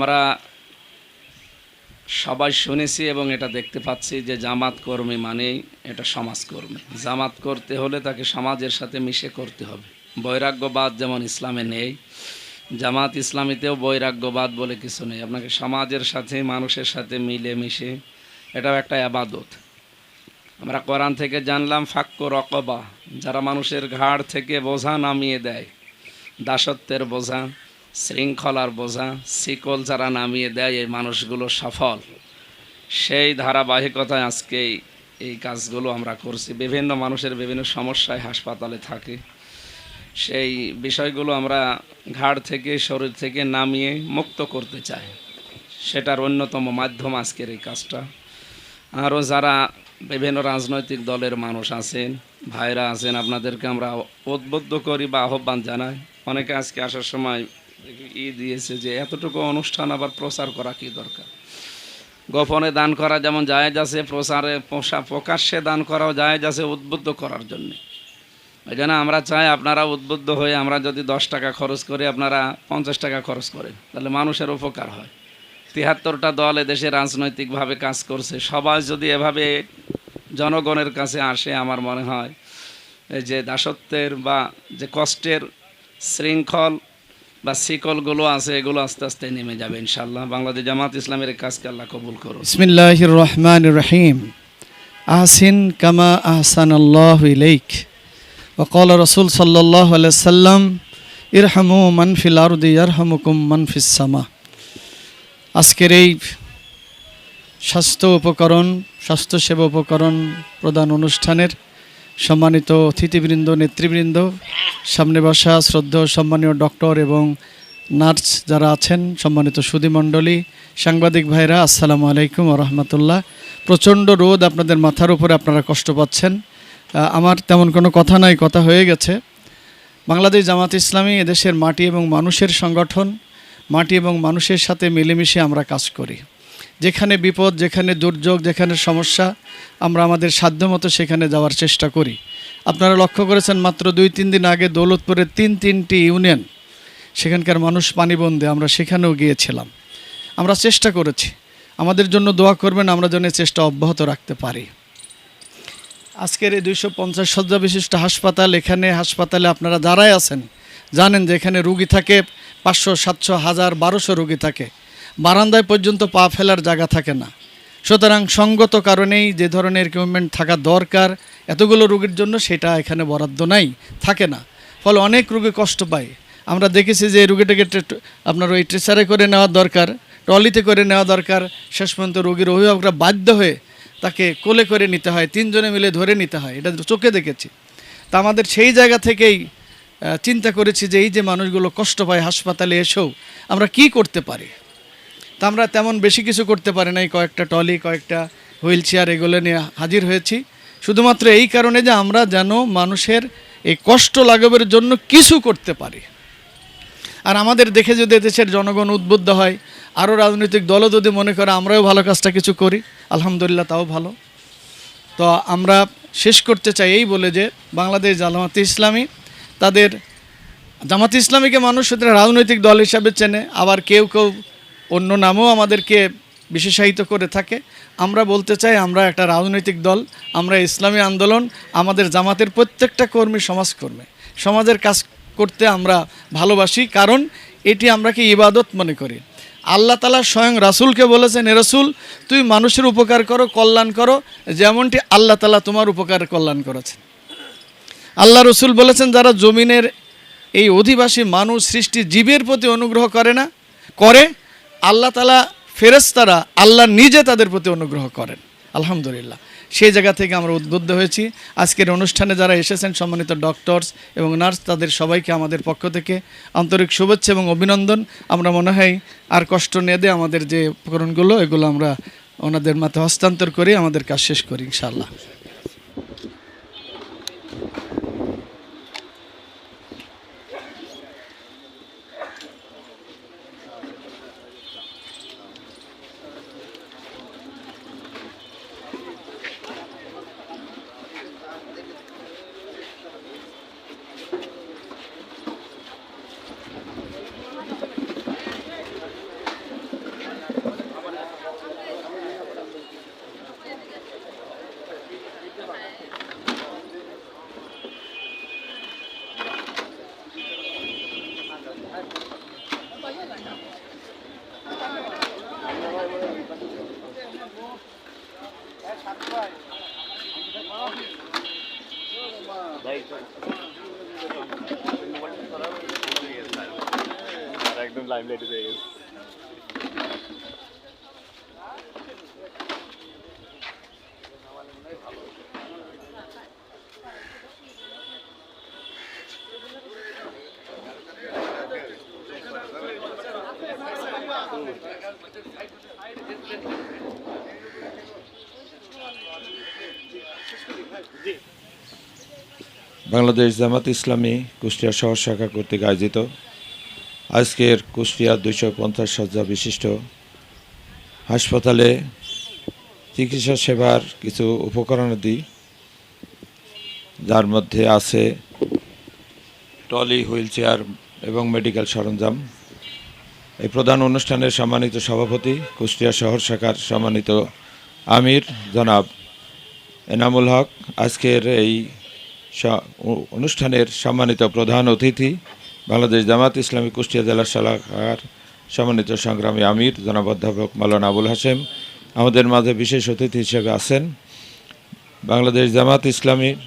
আমরা সবাই শুনেছি এবং এটা দেখতে পাচ্ছি যে জামাত কর্মী মানেই এটা সমাজকর্মী জামাত করতে হলে তাকে সমাজের সাথে মিশে করতে হবে। বৈরাগ্যবাদ যেমন ইসলামে নেই, জামাত ইসলামীতেও বৈরাগ্যবাদ বলে কিছু নেই। আপনাকে সমাজের সাথে, মানুষের সাথে মিলে মিশে এটাও একটা আবাদত। আমরা কোরআন থেকে জানলাম, ফাক্ক রকবা, যারা মানুষের ঘাড় থেকে বোঝা নামিয়ে দেয়, দাসত্বের বোঝা। শৃঙ্খলার বোঝা, শিকল যারা নামিয়ে দেয় এই মানুষগুলো সফল। সেই ধারাবাহিকতায় আজকে এই- কাজগুলো আমরা করছি। বিভিন্ন মানুষের বিভিন্ন সমস্যায় হাসপাতালে থাকে। সেই বিষয়গুলো আমরা ঘাড় থেকে, শরীর থেকে নামিয়ে মুক্ত করতে চাই। সেটার অন্যতম মাধ্যম আজকের এই কাজটা। আরও যারা বিভিন্ন রাজনৈতিক দলের মানুষ আছেন, ভাইরা আছেন, আপনাদেরকে আমরা উদ্বুদ্ধ করি বা আহ্বান জানাই। অনেকে আজকে আসার সময় ই দিয়েছে যে এতটুকু অনুষ্ঠান আবার প্রচার করা কি দরকার? গোপনে দান করা যেমন জায়েজ আছে, প্রচারে প্রকাশ্যে দান করাও জায়েজ আছে উদ্বুদ্ধ করার জন্যে। ওই জন্য আমরা চাই আপনারা উদ্বুদ্ধ হয়ে আমরা যদি দশ টাকা খরচ করি, আপনারা পঞ্চাশ টাকা খরচ করেন, তাহলে মানুষের উপকার হয়। তিয়াত্তরটা দল এদেশে রাজনৈতিকভাবে কাজ করছে। সবাই যদি এভাবে জনগণের কাছে আসে, আমার মনে হয় যে দাসত্বের বা যে কষ্টের শৃঙ্খল বা শিকলগুলো আছে এগুলো আস্তে আস্তে নেমে যাবে ইনশাল্লাহ বাংলাদেশ জামাত ইসলামের এই কাজকে আল্লাহ কবুল করুন بسم الله الرحمن الرحيم أحسن كما أحسن الله إليك وقال رسول صلى الله عليه وسلم ارحموا من في الأرض يرحمكم من في السماء আজকের এই স্বাস্থ্য উপকরণ স্বাস্থ্যসেবা উপকরণ প্রদান অনুষ্ঠানের সম্মানিত অতিথিবৃন্দ, নেতৃবৃন্দ, সামনে বসা শ্রদ্ধ সম্মানীয় ডক্টর এবং নার্স যারা আছেন, সম্মানিত সুধীমণ্ডলী সাংবাদিক ভাইরা, আসসালামু আলাইকুম রহমতুল্লাহ। প্রচণ্ড রোদ আপনাদের মাথার উপরে আপনারা কষ্ট পাচ্ছেন। আমার তেমন কোনো কথা নাই, কথা হয়ে গেছে। বাংলাদেশ জামাত ইসলামী এদেশের মাটি এবং মানুষের সংগঠন, মাটি এবং মানুষের সাথে মিলেমিশে আমরা কাজ করি। যেখানে বিপদ, যেখানে দুর্যোগ, যেখানে সমস্যা, আমরা আমাদের সাধ্যমতো সেখানে যাওয়ার চেষ্টা করি। আপনারা লক্ষ্য করেছেন মাত্র দুই, তিন দিন আগে দৌলতপুরের তিন, তিনটি ইউনিয়ন, সেখানকার মানুষ পানিবন্দে আমরা সেখানেও গিয়েছিলাম। আমরা চেষ্টা করেছি। আমাদের জন্য দোয়া করবেন, আমরা যেন চেষ্টা অব্যাহত রাখতে পারি। আজকের এই দুইশো পঞ্চাশ শয্যা বিশিষ্ট হাসপাতাল, এখানে হাসপাতালে আপনারা যারাই আছেন, জানেন যে এখানে রুগী থাকে পাঁচশো, সাতশো, হাজার, বারোশো রুগী থাকে। বারান্দায় পর্যন্ত পা ফেলার জায়গা থাকে না। সুতরাং সঙ্গত কারণেই যে ধরনের ইকুইপমেন্ট থাকা দরকার, এতগুলো রুগীর জন্য সেটা এখানে বরাদ্দ নাই, থাকে না। ফলে অনেক রুগী কষ্ট পায়। আমরা দেখেছি যে রুগীটাকে আপনার ওই ট্রেসারে করে নেওয়া দরকার, ট্রলিতে করে নেওয়া দরকার। শেষ পর্যন্ত রোগীর অভিভাবকরা বাধ্য হয়ে তাকে কোলে করে নিতে হয়, তিনজনে মিলে ধরে নিতে হয়। এটা চোখে দেখেছি। তা আমাদের সেই জায়গা থেকেই চিন্তা করেছি যে এই যে মানুষগুলো কষ্ট পায় হাসপাতালে এসেও, আমরা কি করতে পারি? তা আমরা তেমন বেশি কিছু করতে পারি নাই, কয়েকটা টলি কয়েকটা হুইল চেয়ার এগুলো নিয়ে হাজির হয়েছি। শুধুমাত্র এই কারণে যে আমরা যেন মানুষের এই কষ্ট লাঘবের জন্য কিছু করতে পারি। আর আমাদের দেখে যদি দেশের জনগণ উদ্বুদ্ধ হয়, আরও রাজনৈতিক দলও যদি মনে করে আমরাও ভালো কাজটা কিছু করি, আলহামদুলিল্লাহ তাও ভালো। তো আমরা শেষ করতে চাই এই বলে যে বাংলাদেশ জামাতে ইসলামী তাদের, জামাতে ইসলামীকে মানুষ সুতরাং রাজনৈতিক দল হিসাবে চেনে, আবার কেউ কেউ অন্য নামও আমাদেরকে বিশেষায়িত করে থাকে। আমরা বলতে চাই, আমরা একটা রাজনৈতিক দল, আমরা ইসলামী আন্দোলন, আমাদের জামাতের প্রত্যেকটা কর্মী সমাজকর্মী। সমাজের কাজ করতে আমরা ভালোবাসি, কারণ এটি আমরা কি ইবাদত মনে করি। আল্লাহ তালা স্বয়ং রাসূলকে বলেছেন, এ রাসূল, তুই মানুষের উপকার করো, কল্যাণ করো, যেমনটি আল্লাহ তালা তোমার উপকার কল্যাণ করেছেন। আল্লাহ রসুল বলেছেন, যারা জমিনের এই অধিবাসী মানুষ সৃষ্টি জীবের প্রতি অনুগ্রহ করে না, করে আল্লাহ তালা ফেরেস্তারা আল্লাহ নিজে তাদের প্রতি অনুগ্রহ করেন। আলহামদুলিল্লাহ। সেই জায়গা থেকে আমরা উদ্বুদ্ধ হয়েছি। আজকের অনুষ্ঠানে যারা এসেছেন সম্মানিত ডক্টরস এবং নার্স তাদের সবাইকে আমাদের পক্ষ থেকে আন্তরিক শুভেচ্ছা এবং অভিনন্দন। আমরা মনে হয় আর কষ্ট নেদে আমাদের যে উপকরণগুলো এগুলো আমরা ওনাদের মাথায় হস্তান্তর করে, আমাদের কাজ শেষ করি, ইনশাআল্লাহ। একদম লাইমলাইটে পেয়ে গেছে। বাংলাদেশ জামাত ইসলামী কুষ্টিয়া শহর শাখা কর্তৃক আয়োজিত। আজকের কুষ্টিয়া দুইশো পঞ্চাশ শয্যা বিশিষ্ট হাসপাতালে চিকিৎসা সেবার কিছু উপকরণাদি যার মধ্যে আছে ট্রলি হুইল চেয়ার এবং মেডিকেল সরঞ্জাম। এই প্রধান অনুষ্ঠানের সম্মানিত সভাপতি কুষ্টিয়া শহর শাখার সম্মানিত আমির জনাব এনামুল হক। আজকের এই অনুষ্ঠানের সম্মানিত প্রধান অতিথি, বাংলাদেশ জামাত ইসলামী কুষ্টিয়া জেলা শাখার সম্মানিত সংগ্রামী আমির, জনাব অধ্যাপক মালানা আবুল হাসেম আমাদের মাঝে বিশেষ অতিথি হিসেবে আছেন বাংলাদেশ জামাত ইসলামীর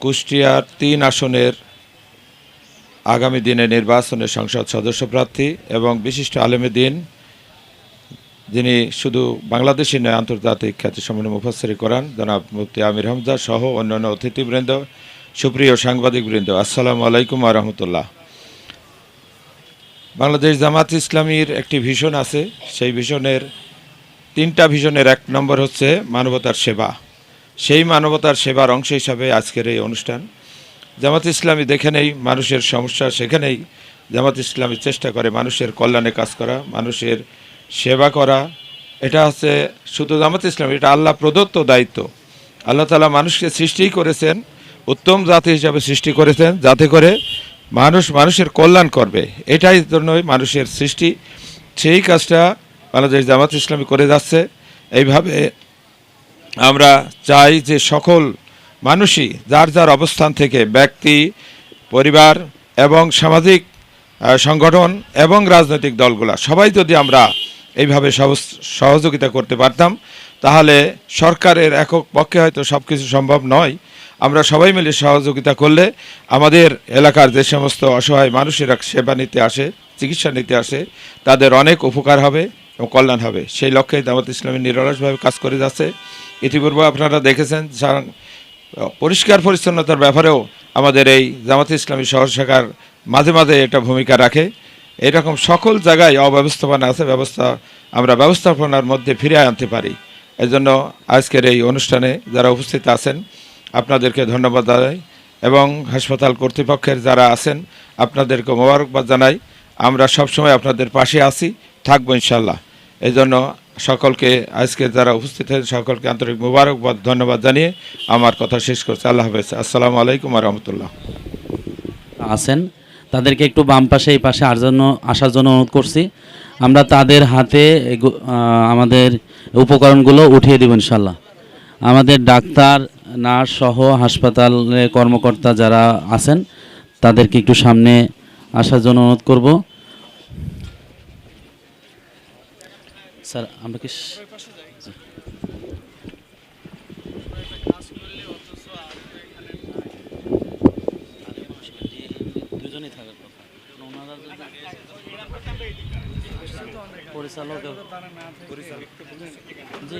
কুষ্টিয়ার তিন আসনের আগামী দিনে নির্বাচনে সংসদ সদস্য প্রার্থী এবং বিশিষ্ট আলেমে দিন যিনি শুধু বাংলাদেশি নয়, আন্তর্জাতিক খ্যাতিসম্পন্ন মুফাসসির করান, জনাব মুফতি আমির হামজা সহ অন্যান্য অতিথিবৃন্দ, সুপ্রিয় সাংবাদিকবৃন্দ। আসসালামু আলাইকুম রহমতুল্লাহ। বাংলাদেশ জামাত ইসলামীর একটি ভিশন আছে। সেই ভিশনের তিনটা ভিশনের এক নম্বর হচ্ছে মানবতার সেবা। সেই মানবতার সেবার অংশ হিসাবে আজকের এই অনুষ্ঠান। জামাত ইসলামী দেখে নেই, মানুষের সমস্যা সেখানেই। জামাত ইসলামী চেষ্টা করে মানুষের কল্যাণে কাজ করা, মানুষের সেবা করা, এটা হচ্ছে শুধু জামাত ইসলাম, এটা আল্লাহ প্রদত্ত দায়িত্ব। আল্লাহ তালা মানুষকে সৃষ্টিই করেছেন, উত্তম জাতি হিসাবে সৃষ্টি করেছেন, যাতে করে মানুষ মানুষের কল্যাণ করবে। এটাই জন্যই মানুষের সৃষ্টি। সেই কাজটা বাংলাদেশ জামাত ইসলামী করে যাচ্ছে। এইভাবে আমরা চাই যে সকল মানুষই যার যার অবস্থান থেকে ব্যক্তি, পরিবার এবং সামাজিক সংগঠন এবং রাজনৈতিক দলগুলা, সবাই যদি আমরা এইভাবে সহযোগিতা করতে পারতাম। তাহলে সরকারের একক পক্ষে হয়তো সব কিছু সম্ভব নয়। আমরা সবাই মিলে সহযোগিতা করলে আমাদের এলাকার যে সমস্ত অসহায় মানুষেরা সেবা নিতে আসে, চিকিৎসা নিতে আসে, তাদের অনেক উপকার হবে এবং কল্যাণ হবে। সেই লক্ষ্যে দাওয়াত ইসলামী নিরলসভাবে কাজ করে যাচ্ছে। ইতিপূর্বে আপনারা দেখেছেন পরিষ্কার পরিচ্ছন্নতার ব্যাপারেও আমাদের এই জামাত ইসলামী শহর শাখার মাঝে মাঝে এটা ভূমিকা রাখে। এরকম সকল জায়গায় অব্যবস্থাপনা আছে, ব্যবস্থা, আমরা ব্যবস্থাপনার মধ্যে ফিরে আনতে পারি। এজন্য আজকের এই অনুষ্ঠানে যারা উপস্থিত আছেন, আপনাদেরকে ধন্যবাদ জানাই এবং হাসপাতাল কর্তৃপক্ষের যারা আছেন, আপনাদেরকে মোবারকবাদ জানাই। আমরা সবসময় আপনাদের পাশে আছি, থাকব ইনশাল্লাহ এই জন্য সকলকে, আজকে যারা উপস্থিত হয়েছে সকলকে আন্তরিক মোবারকবাদ, ধন্যবাদ জানিয়ে আমার কথা শেষ করছি। আল্লাহ হাফেজ। আসসালামু আলাইকুম রহমতুল্লাহ। আছেন। তাদেরকে একটু বাম পাশে, এই পাশে আর জন্য, আসার জন্য অনুরোধ করছি। আমরা তাদের হাতে আমাদের উপকরণগুলো উঠিয়ে দেব ইনশাল্লাহ আমাদের ডাক্তার, নার্স সহ হাসপাতালে কর্মকর্তা যারা আছেন, তাদেরকে একটু সামনে আসার জন্য অনুরোধ করব। স্যার, আমরা কি পরিচালক। জি।